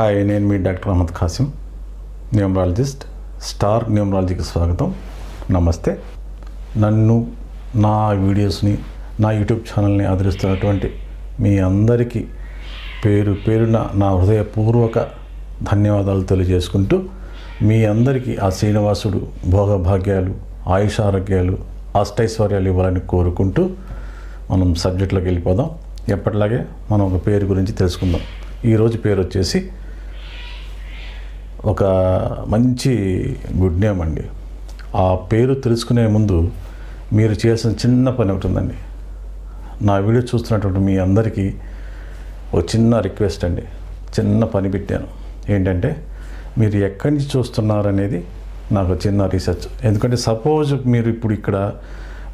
Hi నేను మీ doctor Ahmed Qasim numerologist star న్యూమరాలజీకి స్వాగతం. నమస్తే. నన్ను నా వీడియోస్ని నా యూట్యూబ్ ఛానల్ని ఆదరిస్తున్నటువంటి మీ అందరికీ పేరు పేరున నా హృదయపూర్వక ధన్యవాదాలు తెలియజేసుకుంటూ మీ అందరికీ ఆ శ్రీనివాసుడు భోగభాగ్యాలు ఆయుష ఆరోగ్యాలు అష్టైశ్వర్యాలు ఇవ్వాలని కోరుకుంటూ మనం సబ్జెక్ట్లోకి వెళ్ళిపోదాం. ఎప్పటిలాగే మనం ఒక పేరు గురించి తెలుసుకుందాం. ఈరోజు పేరు వచ్చేసి ఒక మంచి గుడ్ నేమ్ అండి. ఆ పేరు తెలుసుకునే ముందు మీరు చేసిన చిన్న పని ఒకటి ఉందండి. నా వీడియో చూస్తున్నటువంటి మీ అందరికీ ఒక చిన్న రిక్వెస్ట్ అండి. చిన్న పని పెట్టాను. ఏంటంటే మీరు ఎక్కడి నుంచి చూస్తున్నారనేది నాకు చిన్న రీసెర్చ్. ఎందుకంటే సపోజ్ మీరు ఇప్పుడు ఇక్కడ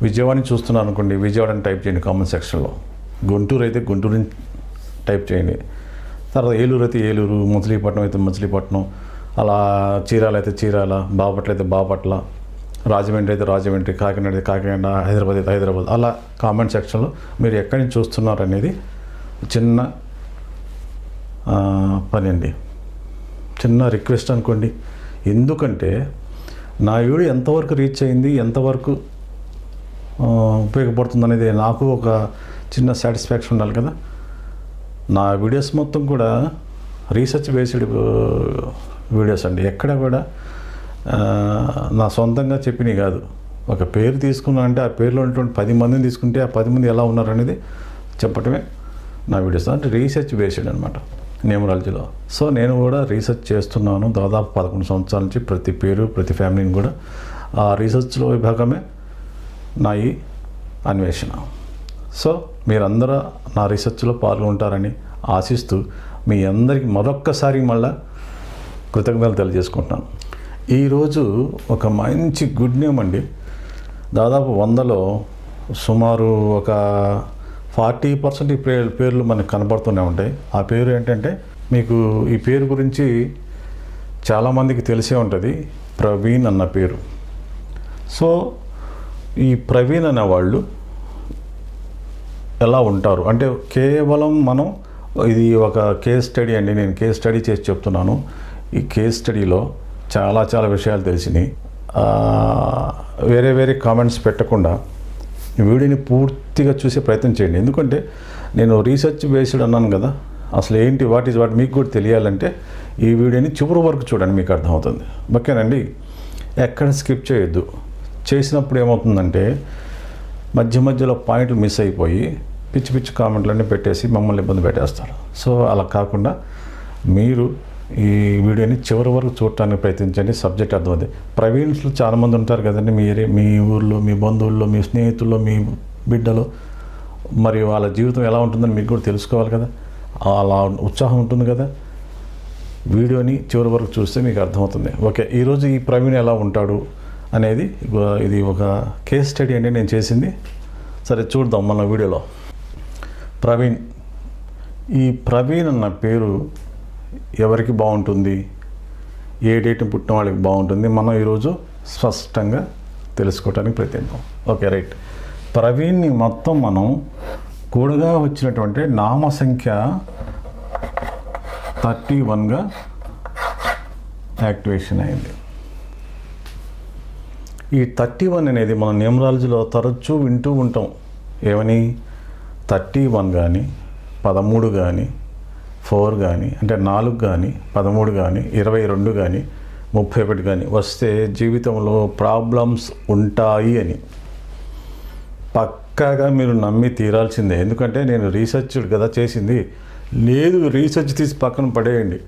విజయవాడని చూస్తున్నారు అనుకోండి విజయవాడని టైప్ చేయండి కామెంట్ సెక్షన్లో. గుంటూరు అయితే గుంటూరుని టైప్ చేయండి. తర్వాత ఏలూరు అయితే ఏలూరు మచిలీపట్నం అయితే మచిలీపట్నం అలా చీరాలు అయితే చీరాల బాపట్ల అయితే బాపట్ల రాజమండ్రి అయితే రాజమండ్రి కాకినాడ అయితే కాకినాడ హైదరాబాద్ అయితే హైదరాబాద్ అలా కామెంట్ సెక్షన్లో మీరు ఎక్కడి నుంచి చూస్తున్నారు అనేది చిన్న పని అండి. చిన్న రిక్వెస్ట్ అనుకోండి. ఎందుకంటే నా వీడియో ఎంతవరకు రీచ్ అయింది ఎంతవరకు ఉపయోగపడుతుంది అనేది నాకు ఒక చిన్న సాటిస్ఫాక్షన్ ఉండాలి కదా. నా వీడియోస్ మొత్తం కూడా రీసెర్చ్ బేస్డ్ వీడియోస్ అండి. ఎక్కడ కూడా నా సొంతంగా చెప్పినవి కాదు. ఒక పేరు తీసుకున్నా అంటే ఆ పేరులో ఉన్నటువంటి పది మందిని తీసుకుంటే ఆ పది మంది ఎలా ఉన్నారనేది చెప్పటమే నా వీడియోస్. అంటే రీసెర్చ్ బేస్డ్ అనమాట న్యూమరాలజీలో. సో నేను కూడా రీసెర్చ్ చేస్తున్నాను దాదాపు పదకొండు సంవత్సరాల నుంచి ప్రతి పేరు ప్రతి ఫ్యామిలీని కూడా. ఆ రీసెర్చ్లో విభాగమే నా ఈ అన్వేషణ. సో మీరందరూ నా రీసెర్చ్లో పాల్గొంటారని ఆశిస్తూ మీ అందరికీ మరొక్కసారి మళ్ళీ కృతజ్ఞతలు తెలియజేసుకుంటున్నాను ఈరోజు ఒక మంచి గుడ్ న్యూమ్ అండి. దాదాపు వందలో సుమారు ఒక ఫార్టీ పర్సెంట్ ఈ పేరు పేర్లు మనకు కనబడుతూనే ఉంటాయి. ఆ పేరు ఏంటంటే మీకు ఈ పేరు గురించి చాలామందికి తెలిసే ఉంటుంది. ప్రవీణ్ అన్న పేరు. సో ఈ ప్రవీణ్ అనే వాళ్ళు ఎలా ఉంటారు? అంటే కేవలం మనం ఇది ఒక కేస్ స్టడీ అండి. నేను కేస్ స్టడీ చేసి చెప్తున్నాను. ఈ కేస్ స్టడీలో చాలా చాలా విషయాలు తెలిసినాయి. వేరే వేరే కామెంట్స్ పెట్టకుండా ఈ వీడియోని పూర్తిగా చూసే ప్రయత్నం చేయండి. ఎందుకంటే నేను రీసెర్చ్ బేస్డ్ అన్నాను కదా అసలు ఏంటి వాట్ ఈజ్ వాట్ మీకు కూడా తెలియాలంటే ఈ వీడియోని చివరి వరకు చూడండి మీకు అర్థమవుతుంది. ఓకేనండి? ఎక్కడ స్కిప్ చేయొద్దు. చేసినప్పుడు ఏమవుతుందంటే మధ్య మధ్యలో పాయింట్లు మిస్ అయిపోయి పిచ్చి పిచ్చి కామెంట్లన్నీ పెట్టేసి మమ్మల్ని ఇబ్బంది పెట్టేస్తారు. సో అలా కాకుండా మీరు ఈ వీడియోని చివరి వరకు చూడటానికి ప్రయత్నించండి. సబ్జెక్ట్ అర్థమైంది. ప్రవీణ్స్లో చాలామంది ఉంటారు కదండి. మీ ఏరియా మీ ఊర్లో మీ బంధువుల్లో మీ స్నేహితుల్లో మీ బిడ్డలో. మరి వాళ్ళ జీవితం ఎలా ఉంటుందని మీకు కూడా తెలుసుకోవాలి కదా. అలా ఉత్సాహం ఉంటుంది కదా. వీడియోని చివరి వరకు చూస్తే మీకు అర్థమవుతుంది. ఓకే ఈరోజు ఈ ప్రవీణ్ ఎలా ఉంటాడు అనేది ఇది ఒక కేస్ స్టడీ అండి నేను చేసింది. సరే చూద్దాం మన వీడియోలో. ప్రవీణ్. ఈ ప్రవీణ్ అన్న పేరు ఎవరికి బాగుంటుంది? ఏ డేట్ పుట్టిన వాళ్ళకి బాగుంటుంది? మనం ఈరోజు స్పష్టంగా తెలుసుకోవడానికి ప్రయత్నిద్దాం. Okay right. ప్రవీణ్ని మొత్తం మనం కూడగా వచ్చినటువంటి నామ సంఖ్య థర్టీ వన్గా యాక్టివేషన్ అయింది. ఈ థర్టీ వన్ అనేది మన న్యూమరాలజీలో తరచూ వింటూ ఉంటాం. ఏమని? థర్టీ వన్ కానీ పదమూడు కానీ ఫోర్ కానీ అంటే నాలుగు కానీ పదమూడు కానీ ఇరవై రెండు కానీ ముప్పై ఒకటి కానీ వస్తే జీవితంలో ప్రాబ్లమ్స్ ఉంటాయి అని. పక్కాగా మీరు నమ్మి తీరాల్సిందే. ఎందుకంటే నేను రీసెర్చ్ కదా చేసింది. లేదు రీసెర్చ్ తీసి పక్కన పడేయండి.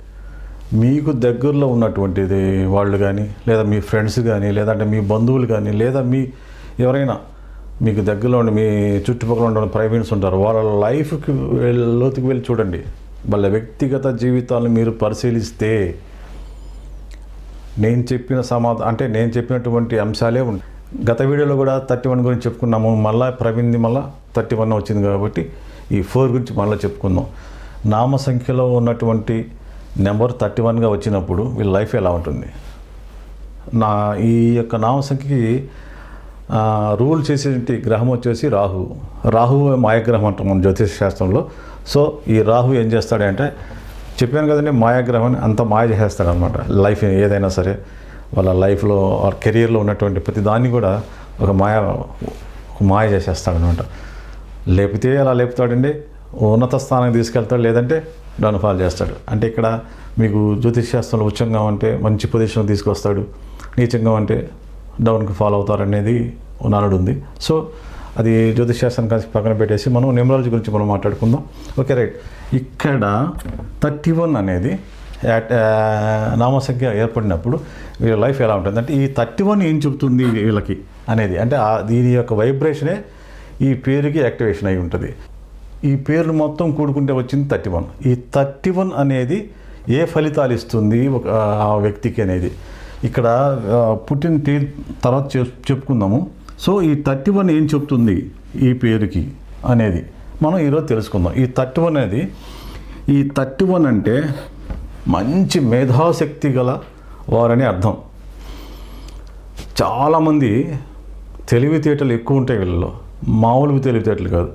మీకు దగ్గరలో ఉన్నటువంటిది వాళ్ళు కానీ లేదా మీ ఫ్రెండ్స్ కానీ లేదంటే మీ బంధువులు కానీ లేదా మీ ఎవరైనా మీకు దగ్గరలో ఉండి మీ చుట్టుపక్కల ఉండే ప్రైవేట్స్ ఉంటారు. వాళ్ళ లైఫ్కి లోతుకి వెళ్ళి చూడండి. వాళ్ళ వ్యక్తిగత జీవితాలను మీరు పరిశీలిస్తే నేను చెప్పిన సమాధానం అంటే నేను చెప్పినటువంటి అంశాలే ఉంటాయి గత వీడియోలో కూడా థర్టీ వన్ గురించి చెప్పుకున్నాము. మళ్ళీ ప్రవీణ్ది మళ్ళీ థర్టీ వన్ వచ్చింది కాబట్టి ఈ ఫోర్ గురించి మళ్ళీ చెప్పుకుందాం. నామ సంఖ్యలో ఉన్నటువంటి నెంబర్ థర్టీ వన్గా వచ్చినప్పుడు వీళ్ళ లైఫ్ ఎలా ఉంటుంది? నా ఈ యొక్క నామ సంఖ్యకి రూల్ చేసేటువంటి గ్రహం వచ్చేసి రాహు. రాహు మాయగ్రహం అంటాం మన జ్యోతిష శాస్త్రంలో. సో ఈ రాహు ఏం చేస్తాడంటే చెప్పాను కదండి మాయాగ్రహం అని అంత మాయ చేసేస్తాడు అనమాట లైఫ్ ఏదైనా సరే వాళ్ళ లైఫ్లో వాళ్ళ కెరీర్లో ఉన్నటువంటి ప్రతి దాన్ని కూడా ఒక మాయ ఒక మాయ చేసేస్తాడనమాట. లేపితే అలా లేపుతాడండి? ఉన్నత స్థానానికి తీసుకెళ్తాడు లేదంటే డౌన్ఫాల్ చేస్తాడు. అంటే ఇక్కడ మీకు జ్యోతిష్ శాస్త్రంలో ఉచ్చంగా ఉంటే మంచి పొజిషన్ తీసుకొస్తాడు. నీచంగా ఉంటే డౌన్కి ఫాలో అవుతారనేది నానుడు ఉంది. సో అది జ్యోతిష్శాస్త్రం కలిసి పక్కన పెట్టేసి మనం న్యూమరాలజీ గురించి మనం మాట్లాడుకుందాం. ఓకే రైట్ ఇక్కడ థర్టీ వన్ అనేది నామసంఖ్య ఏర్పడినప్పుడు వీళ్ళ లైఫ్ ఎలా ఉంటుంది? అంటే ఈ థర్టీ వన్ ఏం చెబుతుంది వీళ్ళకి అనేది? అంటే దీని యొక్క వైబ్రేషనే ఈ పేరుకి యాక్టివేషన్ అయి ఉంటుంది. ఈ పేర్లు మొత్తం కూడుకుంటే వచ్చింది థర్టీ వన్ ఈ థర్టీ వన్ అనేది ఏ ఫలితాలు ఇస్తుంది ఒక ఆ వ్యక్తికి అనేది? ఇక్కడ పుట్టిన టీ తర్వాత చెప్- చెప్పుకుందాము. సో ఈ థర్టీ వన్ ఏం చెప్తుంది ఈ పేరుకి అనేది మనం ఈరోజు తెలుసుకుందాం. ఈ థర్టీ వన్ అనేది ఈ థర్టీ వన్ అంటే మంచి మేధాశక్తి గల వారని అర్థం. చాలామంది తెలివితేటలు ఎక్కువ ఉంటాయి వీళ్ళలో. మామూలు తెలివితేటలు కాదు.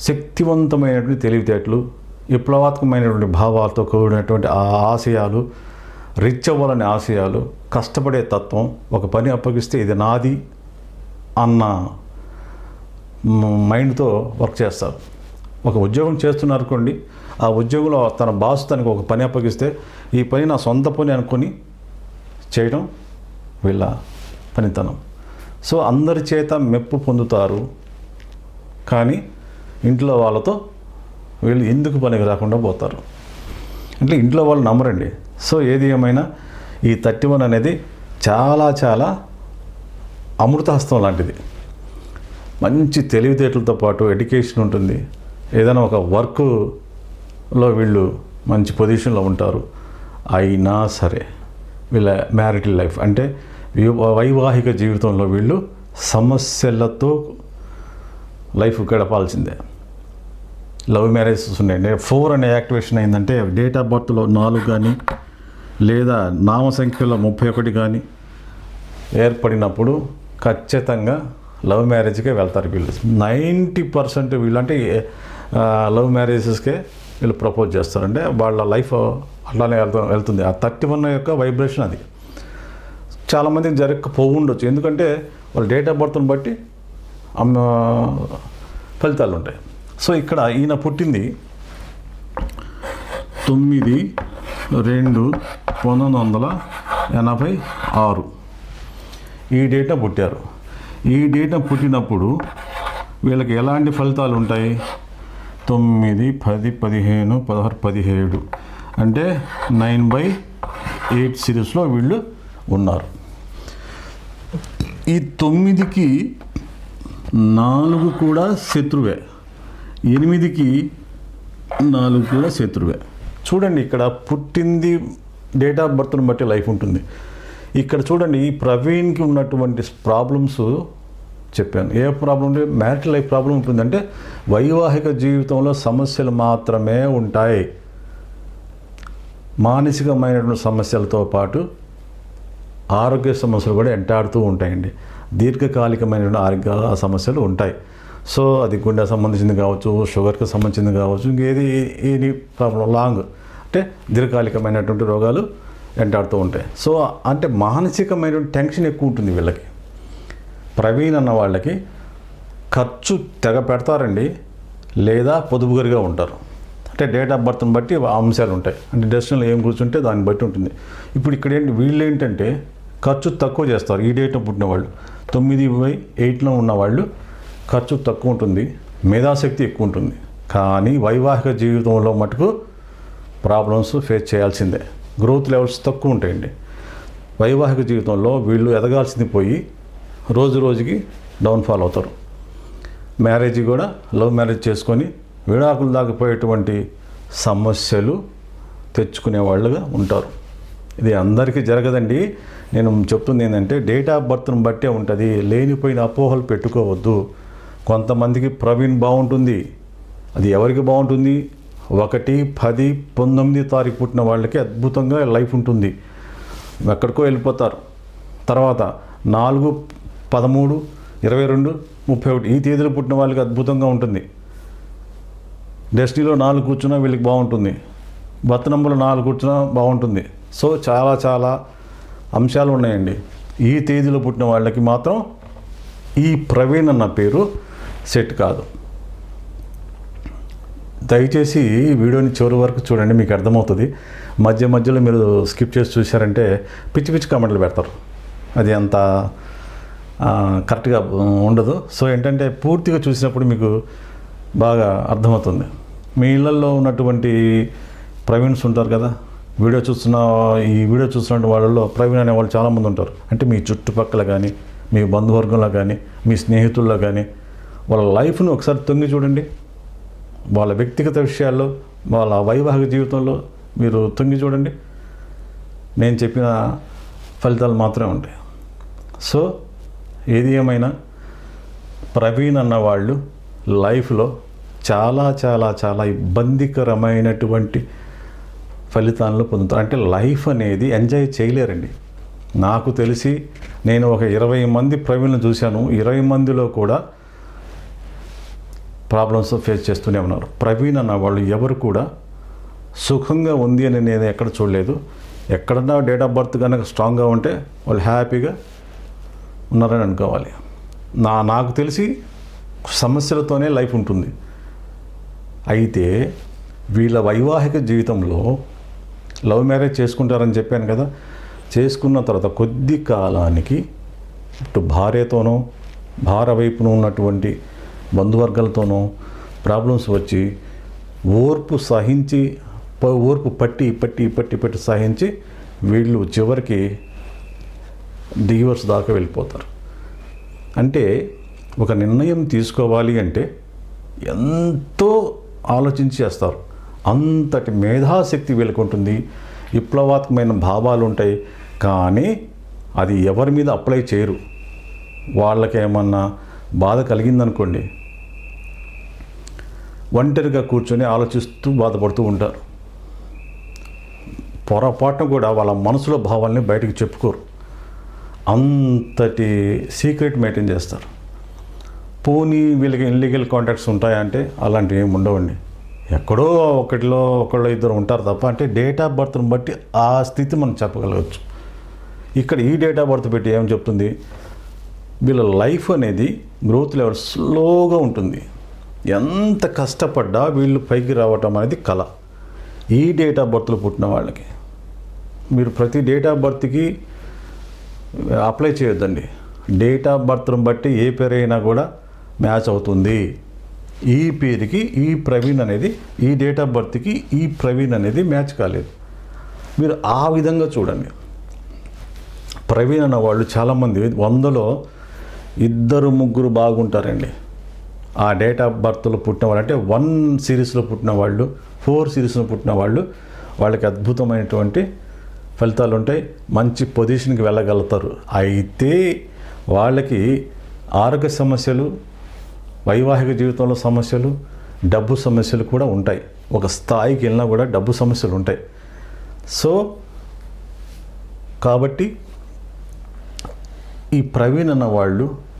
శక్తివంతమైనటువంటి తెలివితేటలు విప్లవాత్మకమైనటువంటి భావాలతో కూడినటువంటి ఆ ఆశయాలు రిచ్ అవ్వాలనే ఆశయాలు కష్టపడే తత్వం ఒక పని అప్పగిస్తే ఇది నాది అన్న మైండ్తో వర్క్ చేస్తారు. ఒక ఉద్యోగం చేస్తున్నారనుకోండి ఆ ఉద్యోగంలో తన బాస్ తనకు ఒక పని అప్పగిస్తే ఈ పని నా సొంత పని అనుకొని చేయడం వీళ్ళ పనితనం. సో అందరి చేత మెప్పు పొందుతారు. కానీ ఇంట్లో వాళ్ళతో వీళ్ళు ఎందుకు పనికి రాకుండా పోతారు? అంటే ఇంట్లో వాళ్ళు నమ్మరండి. సో ఏది ఏమైనా ఈ థర్టీ వన్ అనేది చాలా చాలా అమృతహస్తం లాంటిది. మంచి తెలివితేటలతో పాటు ఎడ్యుకేషన్ ఉంటుంది. ఏదైనా ఒక వర్క్లో వీళ్ళు మంచి పొజిషన్లో ఉంటారు. అయినా సరే వీళ్ళ మ్యారిటల్ లైఫ్ అంటే వైవాహిక జీవితంలో వీళ్ళు సమస్యలతో లైఫ్ గడపాల్సిందే. లవ్ మ్యారేజెస్ ఉన్నాయండి ఫోర్ అనే యాక్టివేషన్ అయిందంటే డేట్ ఆఫ్ బర్త్లో నాలుగు కానీ లేదా నామ సంఖ్యలో ముప్పై ఒకటి కానీ ఏర్పడినప్పుడు ఖచ్చితంగా లవ్ మ్యారేజ్కే వెళ్తారు వీళ్ళు. నైంటీ పర్సెంట్ వీళ్ళు అంటే లవ్ మ్యారేజెస్కే వీళ్ళు ప్రపోజ్ చేస్తారంటే వాళ్ళ లైఫ్ అట్లానే వెళ్తూ వెళ్తుంది. ఆ థర్టీ వన్ యొక్క వైబ్రేషన్ అది. చాలామందికి జరగకపోవు ఉండొచ్చు. ఎందుకంటే వాళ్ళ డేట్ ఆఫ్ బర్త్ని బట్టి అమ్మ ఫలితాలు ఉంటాయి. సో ఇక్కడ ఈయన పుట్టింది తొమ్మిది రెండు పంతొమ్మిది వందల ఎనభై ఆరు. ఈ డేట్న పుట్టారు. ఈ డేట్న పుట్టినప్పుడు వీళ్ళకి ఎలాంటి ఫలితాలు ఉంటాయి? తొమ్మిది పది పదిహేను పదహారు పదిహేడు అంటే నైన్ బై ఎయిట్ సిరీస్లో వీళ్ళు ఉన్నారు. ఈ తొమ్మిదికి నాలుగు కూడా శత్రువే. ఎనిమిదికి నాలుగు కూడా శత్రువే. చూడండి ఇక్కడ పుట్టింది డేట్ ఆఫ్ బర్త్ను బట్టి లైఫ్ ఉంటుంది. ఇక్కడ చూడండి ఈ ప్రవీణ్కి ఉన్నటువంటి ప్రాబ్లమ్స్ చెప్పాను. ఏ ప్రాబ్లం ఉంటే మ్యారిటల్ లైఫ్ ప్రాబ్లం ఉంటుందంటే వైవాహిక జీవితంలో సమస్యలు మాత్రమే ఉంటాయి. మానసికమైనటువంటి సమస్యలతో పాటు ఆరోగ్య సమస్యలు కూడా ఎంటాడుతూ ఉంటాయండి. దీర్ఘకాలికమైనటువంటి ఆరోగ్య సమస్యలు ఉంటాయి. సో అది గుండె సంబంధించింది కావచ్చు షుగర్కి సంబంధించింది కావచ్చు ఇంకేది ఏది ప్రాబ్లం లాంగ్. అంటే దీర్ఘకాలికమైనటువంటి రోగాలు వెంటాడుతూ ఉంటాయి సో అంటే మానసికమైన టెన్షన్ ఎక్కువ ఉంటుంది వీళ్ళకి. ప్రవీణ్ అన్న వాళ్ళకి ఖర్చు తెగ పెడతారండి లేదా పొదుపుగరిగా ఉంటారు. అంటే డేట్ ఆఫ్ బర్త్ని బట్టి అంశాలు ఉంటాయి. అంటే డెస్టినేషన్ ఏం కూర్చుంటే దాన్ని బట్టి ఉంటుంది. ఇప్పుడు ఇక్కడ ఏంటి వీళ్ళు ఏంటంటే ఖర్చు తక్కువ చేస్తారు. ఈ డేట్లో పుట్టిన వాళ్ళు. తొమ్మిది బై ఎయిట్లో ఉన్న వాళ్ళు ఖర్చు తక్కువ ఉంటుంది. మేధాశక్తి ఎక్కువ ఉంటుంది. కానీ వైవాహిక జీవితంలో మటుకు ప్రాబ్లమ్స్ ఫేస్ చేయాల్సిందే. గ్రోత్ లెవెల్స్ తక్కువ ఉంటాయండి. వైవాహిక జీవితంలో వీళ్ళు ఎదగాల్సింది పోయి రోజు రోజుకి డౌన్ఫాల్ అవుతారు. మ్యారేజ్ కూడా లవ్ మ్యారేజ్ చేసుకొని విడాకులు దాకపోయేటువంటి సమస్యలు తెచ్చుకునే వాళ్ళుగా ఉంటారు. ఇది అందరికీ జరగదండి. నేను చెప్తుంది ఏంటంటే డేట్ ఆఫ్ బర్త్ను బట్టే ఉంటుంది. లేనిపోయిన అపోహలు పెట్టుకోవద్దు. కొంతమందికి ప్రవీణ్ బాగుంటుంది. అది ఎవరికి బాగుంటుంది? ఒకటి పది పంతొమ్మిది తారీఖు పుట్టిన వాళ్ళకి అద్భుతంగా లైఫ్ ఉంటుంది. ఎక్కడికో వెళ్ళిపోతారు. తర్వాత నాలుగు పదమూడు ఇరవై రెండు ముప్పై ఒకటి ఈ తేదీలో పుట్టిన వాళ్ళకి అద్భుతంగా ఉంటుంది. డెస్టినీలో నాలుగు కూర్చున్నా వీళ్ళకి బాగుంటుంది. బర్త్ నాలుగు కూర్చున్నా బాగుంటుంది. సో చాలా చాలా అంశాలు ఉన్నాయండి. ఈ తేదీలో పుట్టిన వాళ్ళకి మాత్రం ఈ ప్రవీణ్ అన్న పేరు సెట్ కాదు. దయచేసి ఈ వీడియోని చివరి వరకు చూడండి మీకు అర్థమవుతుంది. మధ్య మధ్యలో మీరు స్కిప్ చేసి చూశారంటే పిచ్చి పిచ్చి కామెంట్లు పెడతారు. అది అంత కరెక్ట్గా ఉండదు. సో ఏంటంటే పూర్తిగా చూసినప్పుడు మీకు బాగా అర్థమవుతుంది. మీ ఇళ్ళల్లో ఉన్నటువంటి ప్రవీణ్స్ ఉంటారు కదా వీడియో చూస్తున్న ఈ వీడియో చూస్తున్న వాళ్ళలో ప్రవీణ్ అనే వాళ్ళు చాలామంది ఉంటారు. అంటే మీ చుట్టుపక్కల కానీ మీ బంధువర్గంలో కానీ మీ స్నేహితుల్లో కానీ వాళ్ళ లైఫ్ను ఒకసారి తొంగి చూడండి. వాళ్ళ వ్యక్తిగత విషయాల్లో వాళ్ళ వైవాహిక జీవితంలో మీరు తొంగి చూడండి. నేను చెప్పిన ఫలితాలు మాత్రమే ఉంటాయి. సో ఏది ఏమైనా ప్రవీణ్ అన్న వాళ్ళు లైఫ్లో చాలా చాలా చాలా ఇబ్బందికరమైనటువంటి ఫలితాలను పొందుతారు. అంటే లైఫ్ అనేది ఎంజాయ్ చేయలేరండి. నాకు తెలిసి నేను ఒక ఇరవై మంది ప్రవీణ్లు చూశాను. ఇరవై మందిలో కూడా ప్రాబ్లమ్స్ ఫేస్ చేస్తూనే ఉన్నారు. ప్రవీణ్ అన్న వాళ్ళు ఎవరు కూడా సుఖంగా ఉంది అని నేను ఎక్కడ చూడలేదు. ఎక్కడన్నా డేట్ ఆఫ్ బర్త్ కనుక స్ట్రాంగ్గా ఉంటే వాళ్ళు హ్యాపీగా ఉన్నారని అనుకోవాలి. నా నాకు తెలిసి సమస్యలతోనే లైఫ్ ఉంటుంది. అయితే వీళ్ళ వైవాహిక జీవితంలో లవ్ మ్యారేజ్ చేసుకుంటారని చెప్పాను కదా. చేసుకున్న తర్వాత కొద్ది కాలానికి ఇటు భార్యతోనో భార్య వైపున ఉన్నటువంటి బంధువర్గాలతోనూ ప్రాబ్లమ్స్ వచ్చి ఓర్పు సహించి ఓర్పు పట్టి పట్టి పట్టి పట్టి సహించి వీళ్ళు చివరికి డివోర్స్ దాకా వెళ్ళిపోతారు. అంటే ఒక నిర్ణయం తీసుకోవాలి అంటే ఎంతో ఆలోచించి చేస్తారు. అంతటి మేధాశక్తి వీళ్ళకి ఉంటుంది విప్లవాత్మకమైన భావాలు ఉంటాయి కానీ అది ఎవరి మీద అప్లై చేయరు. వాళ్ళకేమన్నా బాధ కలిగిందనుకోండి ఒంటరిగా కూర్చొని ఆలోచిస్తూ బాధపడుతూ ఉంటారు. పొరపాటున కూడా వాళ్ళ మనసులో భావాల్ని బయటకు చెప్పుకోరు. అంతటి సీక్రెట్ మెయింటైన్ చేస్తారు. పోనీ వీళ్ళకి ఇల్లీగల్ కాంటాక్ట్స్ ఉంటాయంటే అలాంటివి ఏమి ఉండవండి. ఎక్కడో ఒకటిలో ఒకళ్ళు ఇద్దరు ఉంటారు తప్ప అంటే డేట్ ఆఫ్ బర్త్ని బట్టి ఆ స్థితి మనం చెప్పగలగచ్చు ఇక్కడ ఈ డేట్ ఆఫ్ బర్త్ పెట్టి ఏం చెప్తుంది? వీళ్ళ లైఫ్ అనేది గ్రోత్ లెవెల్ స్లోగా ఉంటుంది. ఎంత కష్టపడ్డా వీళ్ళు పైకి రావటం అనేది కళ. ఈ డేట్ ఆఫ్ బర్త్లో పుట్టిన వాళ్ళకి. మీరు ప్రతి డేట్ ఆఫ్ బర్త్కి అప్లై చేయొద్దండి. డేట్ ఆఫ్ బర్త్ను బట్టి ఏ పేరు అయినా కూడా మ్యాచ్ అవుతుంది. ఈ పేరుకి ఈ ప్రవీణ్ అనేది ఈ డేట్ ఆఫ్ బర్త్కి ఈ ప్రవీణ్ అనేది మ్యాచ్ కాలేదు. మీరు ఆ విధంగా చూడండి. ప్రవీణ్ అన్న వాళ్ళు చాలామంది వందలో ఇద్దరు ముగ్గురు బాగుంటారండి. ఆ డేట్ ఆఫ్ బర్త్లో పుట్టిన వాళ్ళు అంటే వన్ సిరీస్లో పుట్టిన వాళ్ళు ఫోర్ సిరీస్లో పుట్టిన వాళ్ళు వాళ్ళకి అద్భుతమైనటువంటి ఫలితాలు ఉంటాయి. మంచి పొజిషన్కి వెళ్ళగలుగుతారు. అయితే వాళ్ళకి ఆరోగ్య సమస్యలు వైవాహిక జీవితంలో సమస్యలు డబ్బు సమస్యలు కూడా ఉంటాయి. ఒక స్థాయికి వెళ్ళినా కూడా డబ్బు సమస్యలు ఉంటాయి. సో కాబట్టి ఈ ప్రవీణ్ అన్న వాళ్ళు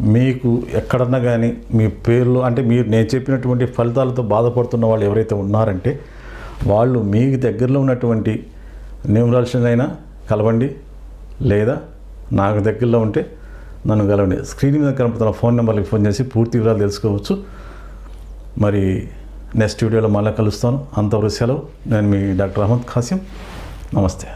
మీకు ఎక్కడన్నా కానీ మీ పేర్లు అంటే మీరు నేను చెప్పినటువంటి ఫలితాలతో బాధపడుతున్న వాళ్ళు ఎవరైతే ఉన్నారంటే వాళ్ళు మీకు దగ్గరలో ఉన్నటువంటి న్యూమరాలజీని అయినా కలవండి లేదా నాకు దగ్గరలో ఉంటే నన్ను కలవండి. స్క్రీన్ మీద కనపడుతున్న ఫోన్ నెంబర్కి ఫోన్ చేసి పూర్తి వివరాలు తెలుసుకోవచ్చు. మరి నెక్స్ట్ వీడియోలో మళ్ళీ కలుస్తాను. అంతవరకు సెలవు. నేను మీ డాక్టర్ అహ్మద్ ఖాసిం. నమస్తే.